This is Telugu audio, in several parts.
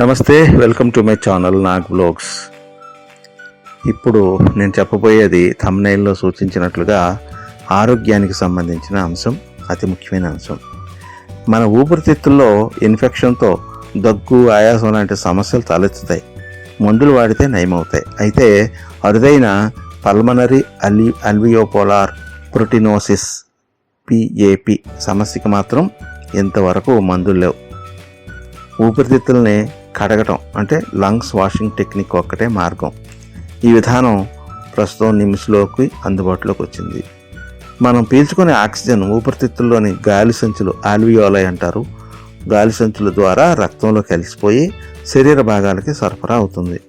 నమస్తే welcome to my channel Nag blogs. ఇప్పుడు నేను చెప్పబోయేది తమ్నైల్లో సూచించినట్లుగా ఆరోగ్యానికి సంబంధించిన అంశం అతి ముఖ్యమైన అంశం. మన ఊపిరితిత్తుల్లో ఇన్ఫెక్షన్తో దగ్గు ఆయాసం లాంటి సమస్యలు తలెత్తుతాయి. మందులు వాడితే నయమవుతాయి. అయితే అరుదైన పల్మనరీ అలి అల్వియోపోలార్ ప్రోటినోసిస్ పిఏపి సమస్యకి మాత్రం ఇంతవరకు మందులు లేవు. ఊపిరితిత్తుల్ని కడగటం అంటే లంగ్స్ వాషింగ్ టెక్నిక్ ఒక్కటే మార్గం. ఈ విధానం ప్రస్తుతం నిమిషంలోకి అందుబాటులోకి వచ్చింది. మనం పీల్చుకునే ఆక్సిజన్ ఊపిరితిత్తుల్లోని గాలి సంచులు ఆల్వియోలై అంటారు. గాలి సంచుల ద్వారా రక్తంలో కలిసిపోయి శరీర భాగాలకి సరఫరా అవుతుంది.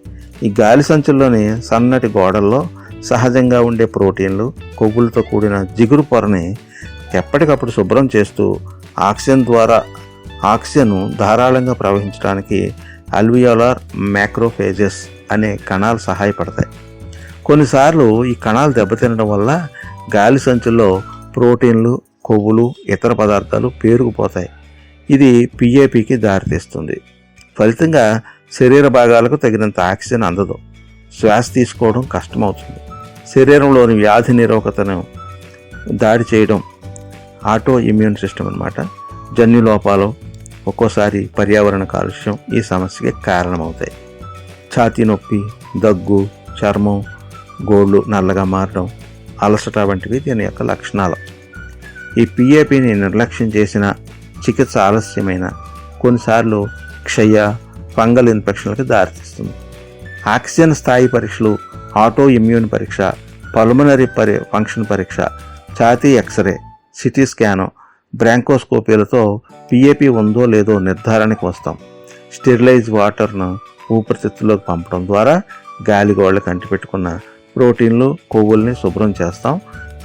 ఈ గాలి సంచుల్లోని సన్నటి గోడల్లో సహజంగా ఉండే ప్రోటీన్లు కొవ్వులతో కూడిన జిగురు పొరని ఎప్పటికప్పుడు శుభ్రం చేస్తూ ఆక్సిజన్ ద్వారా ఆక్సిజన్ ధారాళంగా ప్రవహించడానికి అల్వియోలార్ మ్యాక్రోఫేజెస్ అనే కణాలు సహాయపడతాయి. కొన్నిసార్లు ఈ కణాలు దెబ్బతినడం వల్ల గాలి సంచుల్లో ప్రోటీన్లు కొవ్వులు ఇతర పదార్థాలు పేరుకుపోతాయి. ఇది పిఏపికి దారితీస్తుంది. ఫలితంగా శరీర భాగాలకు తగినంత ఆక్సిజన్ అందదు. శ్వాస తీసుకోవడం కష్టమవుతుంది. శరీరంలోని వ్యాధి నిరోధకతను దాడి చేయడం ఆటో ఇమ్యూన్ సిస్టమ్ అన్నమాట. జన్యు లోపాలు ఒక్కోసారి పర్యావరణ కాలుష్యం ఈ సమస్యకి కారణమవుతాయి. ఛాతీ నొప్పి దగ్గు చర్మం గోళ్ళు నల్లగా మారడం అలసట వంటివి దీని యొక్క లక్షణాలు. ఈ పిఏపిని నిర్లక్ష్యం చేసిన చికిత్స ఆలస్యమైన కొన్నిసార్లు క్షయ ఫంగల్ ఇన్ఫెక్షన్లకు దారితీస్తుంది. ఆక్సిజన్ స్థాయి పరీక్షలు ఆటో ఇమ్యూన్ పరీక్ష పల్మనరీ పరి ఫంక్షన్ పరీక్ష ఛాతీ ఎక్స్రే సిటీ స్కాను బ్రాంకోస్కోపీలతో పిఏపి ఉందో లేదో నిర్ధారణకు వస్తాం. స్టెరిలైజ్ వాటర్ను ఊపిరితిత్తులోకి పంపడం ద్వారా గాలిగోళ్ళకి అంటిపెట్టుకున్న ప్రోటీన్లు కొవ్వుల్ని శుభ్రం చేస్తాం.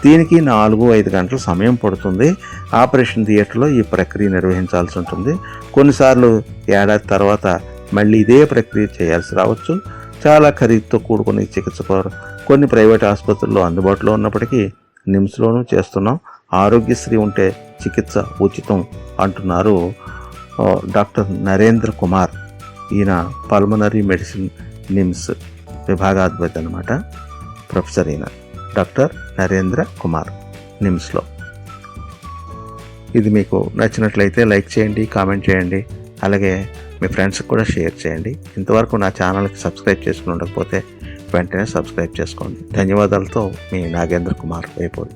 దీనికి నాలుగు ఐదు గంటల సమయం పడుతుంది. ఆపరేషన్ థియేటర్లో ఈ ప్రక్రియ నిర్వహించాల్సి ఉంటుంది. కొన్నిసార్లు ఏడాది తర్వాత మళ్ళీ ఇదే ప్రక్రియ చేయాల్సి రావచ్చు. చాలా ఖరీదుతో కూడుకుని చికిత్స కొన్ని ప్రైవేట్ ఆసుపత్రుల్లో అందుబాటులో ఉన్నప్పటికీ నిమ్స్లోనూ చేస్తున్నాం. ఆరోగ్యశ్రీ ఉంటే చికిత్స ఉచితం అంటున్నారు డాక్టర్ నరేంద్ర కుమార్. ఈయన పల్మనరీ మెడిసిన్ నిమ్స్ విభాగాధిపతి అనమాట ప్రొఫెసర్ ఈయన. డాక్టర్ నరేంద్ర కుమార్ నిమ్స్లో. ఇది మీకు నచ్చినట్లయితే లైక్ చేయండి కామెంట్ చేయండి అలాగే మీ ఫ్రెండ్స్కి కూడా షేర్ చేయండి. ఇంతవరకు నా ఛానల్కి సబ్స్క్రైబ్ చేసుకుని ఉండకపోతే వెంటనే సబ్స్క్రైబ్ చేసుకోండి. ధన్యవాదాలతో మీ నాగేంద్ర కుమార్ వైపోయి